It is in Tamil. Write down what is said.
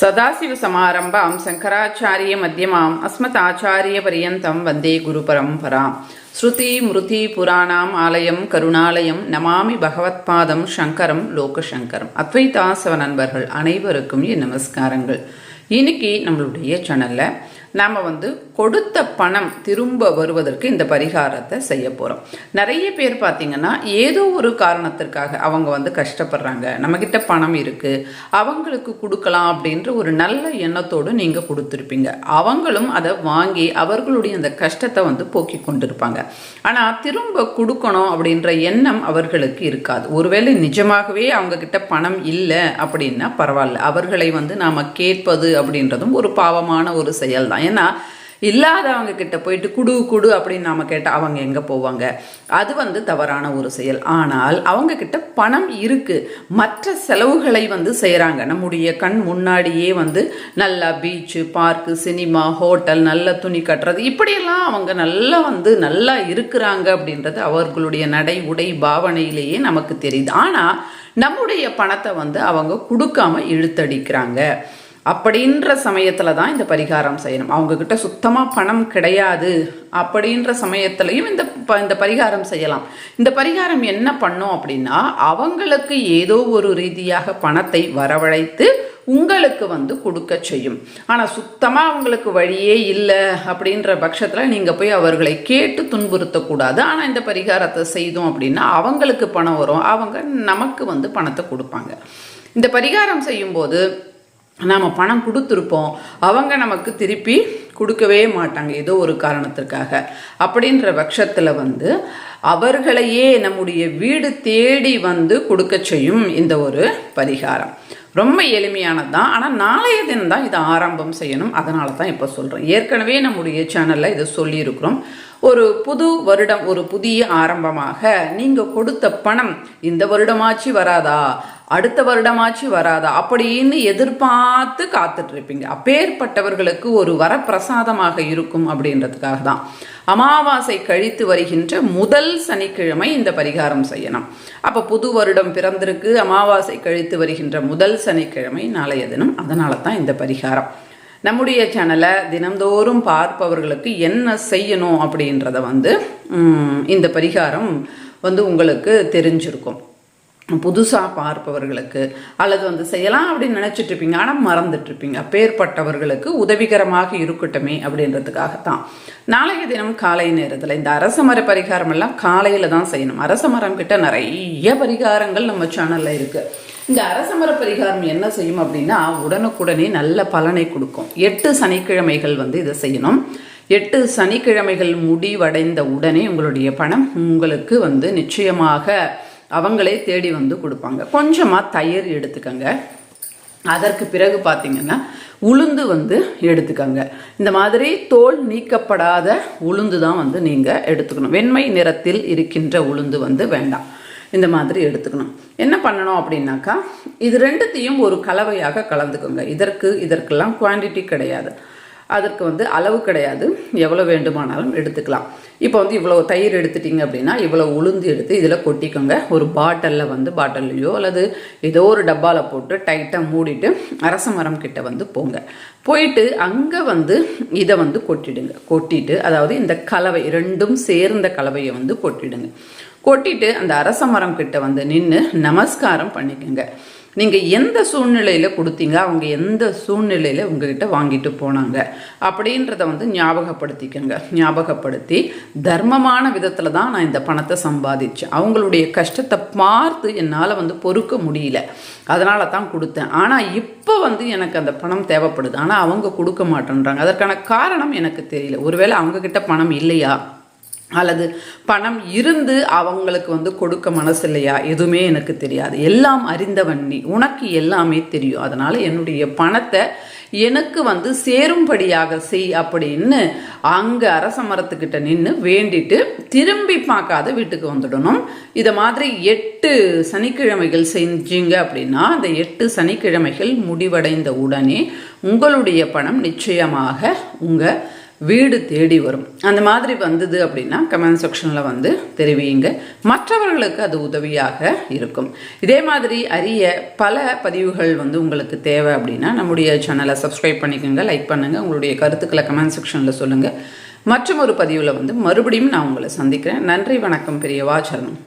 सदाशिवसमारम्भां शङ्कराचार्यमध्यमाम् अस्मदाचार्यपर्यन्तं वन्दे गुरुपरम्परां ஸ்ருதிமுருதிபுராணாம் ஆலயம் கருணாலயம் நமாமி பகவத்பாதம் சங்கரம் லோகசங்கரம் அத்வைதாசவ நண்பர்கள் அனைவருக்கும் என் நமஸ்காரங்கள் இன்னைக்கு நம்மளுடைய சேனல்ல நாம் வந்து கொடுத்த பணம் திரும்ப வருவதற்கு இந்த பரிகாரத்தை செய்ய போகிறோம் நிறைய பேர் பார்த்திங்கன்னா ஏதோ ஒரு காரணத்திற்காக அவங்க வந்து கஷ்டப்படுறாங்க. நம்மக்கிட்ட பணம் இருக்குது அவங்களுக்கு கொடுக்கலாம் அப்படின்ற ஒரு நல்ல எண்ணத்தோடு நீங்கள் கொடுத்துருப்பீங்க. அவங்களும் அதை வாங்கி அவர்களுடைய அந்த கஷ்டத்தை வந்து போக்கி கொண்டிருப்பாங்க. ஆனால் திரும்ப கொடுக்கணும் அப்படின்ற எண்ணம் அவர்களுக்கு இருக்காது. ஒருவேளை நிஜமாகவே அவங்கக்கிட்ட பணம் இல்லை அப்படின்னா பரவாயில்ல. அவர்களை வந்து நாம் கேட்பது அப்படின்றதும் ஒரு பாவமான ஒரு செயல் தான் ஏன்னா இல்லாதவங்க கிட்ட போயிட்டு குடு குடு அப்படின்னு நாம கேட்டால் அவங்க எங்கே போவாங்க? அது வந்து தவறான ஒரு செயல். ஆனால் அவங்க கிட்ட பணம் இருக்கு. மற்ற செலவுகளை வந்து செய்கிறாங்க நம்முடைய கண் முன்னாடியே வந்து நல்லா பீச்சு பார்க்கு சினிமா ஹோட்டல் நல்ல துணி கட்டுறது இப்படியெல்லாம் அவங்க நல்லா வந்து நல்லா இருக்கிறாங்க அப்படின்றது அவர்களுடைய நடை உடை பாவனையிலேயே நமக்கு தெரியுது. ஆனால் நம்முடைய பணத்தை வந்து அவங்க கொடுக்காம இழுத்தடிக்கிறாங்க. அப்படின்ற சமயத்தில் தான் இந்த பரிகாரம் செய்யணும். அவங்கக்கிட்ட சுத்தமாக பணம் கிடையாது. அப்படின்ற சமயத்துலையும் இந்த ப இந்த பரிகாரம் செய்யலாம். இந்த பரிகாரம் என்ன பண்ணும் அப்படின்னா அவங்களுக்கு ஏதோ ஒரு ரீதியாக பணத்தை வரவழைத்து உங்களுக்கு வந்து கொடுக்க செய்யும். ஆனால் சுத்தமாக அவங்களுக்கு வழியே இல்லை அப்படின்ற பட்சத்தில் நீங்கள் போய் அவர்களை கேட்டு துன்புறுத்தக்கூடாது ஆனால் இந்த பரிகாரத்தை செய்தோம் அப்படின்னா அவங்களுக்கு பணம் வரும். அவங்க நமக்கு வந்து பணத்தை கொடுப்பாங்க. இந்த பரிகாரம் செய்யும்போது நாம் பணம் கொடுத்துருப்போம். அவங்க நமக்கு திருப்பி கொடுக்கவே மாட்டாங்க ஏதோ ஒரு காரணத்திற்காக. அப்படின்ற பட்சத்தில் வந்து அவர்களையே நம்முடைய வீடு தேடி வந்து கொடுக்க செய்யும் இந்த ஒரு பரிகாரம். ரொம்ப எளிமையானது தான் ஆனால் நாளைய தினம் தான் இதை ஆரம்பம் செய்யணும். அதனால தான் இப்போ சொல்கிறேன் ஏற்கனவே நம்முடைய சேனலில் இதை சொல்லியிருக்கிறோம். ஒரு புது வருடம் ஒரு புதிய ஆரம்பமாக நீங்கள் கொடுத்த பணம் இந்த வருடமாச்சு வராதா? அடுத்த வருடமாச்சு வராதா? அப்படின்னு எதிர்பார்த்து காத்துட்ருப்பீங்க. அப்பேற்பட்டவர்களுக்கு ஒரு வரப்பிரசாதமாக இருக்கும் அப்படின்றதுக்காக தான். அமாவாசை கழித்து வருகின்ற முதல் சனிக்கிழமை இந்த பரிகாரம் செய்யணும். அப்போ புது வருடம் பிறந்திருக்கு அமாவாசை கழித்து வருகின்ற முதல் சனிக்கிழமை நாளைய தினம். அதனால தான் இந்த பரிகாரம். நம்முடைய சேனலை தினந்தோறும் பார்ப்பவர்களுக்கு என்ன செய்யணும் அப்படின்றத வந்து இந்த பரிகாரம் வந்து உங்களுக்கு தெரிஞ்சிருக்கும். புதுசாக பார்ப்பவர்களுக்கு அல்லது வந்து செய்யலாம் அப்படின்னு நினச்சிட்ருப்பீங்க ஆனால் மறந்துட்டுருப்பீங்க அப்பேற்பட்டவர்களுக்கு உதவிகரமாக இருக்கட்டுமே அப்படின்றதுக்காகத்தான். நாளைய தினம் காலை நேரத்தில் இந்த அரச மர பரிகாரம் எல்லாம் காலையில் தான் செய்யணும். அரச மரம் கிட்ட நிறைய பரிகாரங்கள் நம்ம சேனலில் இருக்குது இந்த அரசமர பரிகாரம் என்ன செய்யும் அப்படின்னா உடனுக்குடனே நல்ல பலனை கொடுக்கும். எட்டு சனிக்கிழமைகள் வந்து இதை செய்யணும். எட்டு சனிக்கிழமைகள் முடிவடைந்த உடனே உங்களுடைய பணம் உங்களுக்கு வந்து நிச்சயமாக அவங்களே தேடி வந்து கொடுப்பாங்க. கொஞ்சமாக தயிர் எடுத்துக்கங்க. அதற்கு பிறகு பார்த்தீங்கன்னா உளுந்து வந்து எடுத்துக்கங்க. இந்த மாதிரி தோல் நீக்கப்படாத உளுந்து தான் வந்து நீங்கள் எடுத்துக்கணும். வெண்மை நிறத்தில் இருக்கின்ற உளுந்து வந்து வேண்டாம். இந்த மாதிரி எடுத்துக்கணும். என்ன பண்ணணும் அப்படின்னாக்கா இது ரெண்டுத்தையும் ஒரு கலவையாக கலந்துக்கோங்க. இதற்கு இதற்கெல்லாம் குவான்டிட்டி கிடையாது. அதற்கு வந்து அளவு கிடையாது. எவ்வளோ வேண்டுமானாலும் எடுத்துக்கலாம். இப்போ வந்து இவ்வளோ தயிர் எடுத்துட்டிங்க அப்படின்னா இவ்வளோ உளுந்து எடுத்து இதில் கொட்டிக்கோங்க. ஒரு பாட்டிலில் வந்து பாட்டில்லையோ அல்லது ஏதோ ஒரு டப்பாவில் போட்டு டைட்டாக மூடிட்டு அரச மரம் கிட்ட வந்து போங்க. போயிட்டு அங்கே வந்து இதை வந்து கொட்டிடுங்க. கொட்டிட்டு அதாவது இந்த கலவை ரெண்டும் சேர்ந்த கலவையை வந்து கொட்டிடுங்க. கொட்டிட்டு அந்த அரச மரம் கிட்ட வந்து நின்று நமஸ்காரம் பண்ணிக்கோங்க. நீங்கள் எந்த சூழ்நிலையில் கொடுத்தீங்க அவங்க எந்த சூழ்நிலையில் உங்ககிட்ட வாங்கிட்டு போனாங்க அப்படின்றத வந்து ஞாபகப்படுத்திக்கங்க. ஞாபகப்படுத்தி தர்மமான விதத்தில் தான் நான் இந்த பணத்தை சம்பாதிச்சேன். அவங்களுடைய கஷ்டத்தை பார்த்து என்னால் வந்து பொறுக்க முடியல. அதனால தான் கொடுத்தேன். ஆனால் இப்போ வந்து எனக்கு அந்த பணம் தேவைப்படுது. ஆனால் அவங்க கொடுக்க மாட்டேன்றாங்க. அதற்கான காரணம் எனக்கு தெரியல. ஒருவேளை அவங்கக்கிட்ட பணம் இல்லையா? அல்லது பணம் இருந்து அவங்களுக்கு வந்து கொடுக்க மனசு இல்லையா எதுவுமே எனக்கு தெரியாது. எல்லாம் அறிந்தவன் நீ உனக்கு எல்லாமே தெரியும். அதனால் என்னுடைய பணத்தை எனக்கு வந்து சேரும்படியாக செய் அப்படின்னு அங்கே அரச மரத்துக்கிட்ட நின்று வேண்டிட்டு திரும்பி பார்க்காத வீட்டுக்கு வந்துடணும். இதை மாதிரி எட்டு சனிக்கிழமைகள் செஞ்சீங்க அப்படின்னா அந்த எட்டு சனிக்கிழமைகள் முடிவடைந்த உடனே உங்களுடைய பணம் நிச்சயமாக உங்கள் வீடு தேடி வரும். அந்த மாதிரி வந்தது அப்படின்னா கமெண்ட் செக்ஷனில் வந்து தெரிவிங்க மற்றவர்களுக்கு அது உதவியாக இருக்கும். இதே மாதிரி அரிய பல பதிவுகள் வந்து உங்களுக்கு தேவை அப்படின்னா நம்முடைய சேனலை சப்ஸ்கிரைப் பண்ணிக்கோங்க லைக் பண்ணுங்கள் உங்களுடைய கருத்துக்களை கமெண்ட் செக்ஷனில் சொல்லுங்கள் மற்றும் ஒரு பதிவில் வந்து மறுபடியும் நான் உங்களை சந்திக்கிறேன். நன்றி வணக்கம் பெரியவா சரணம்.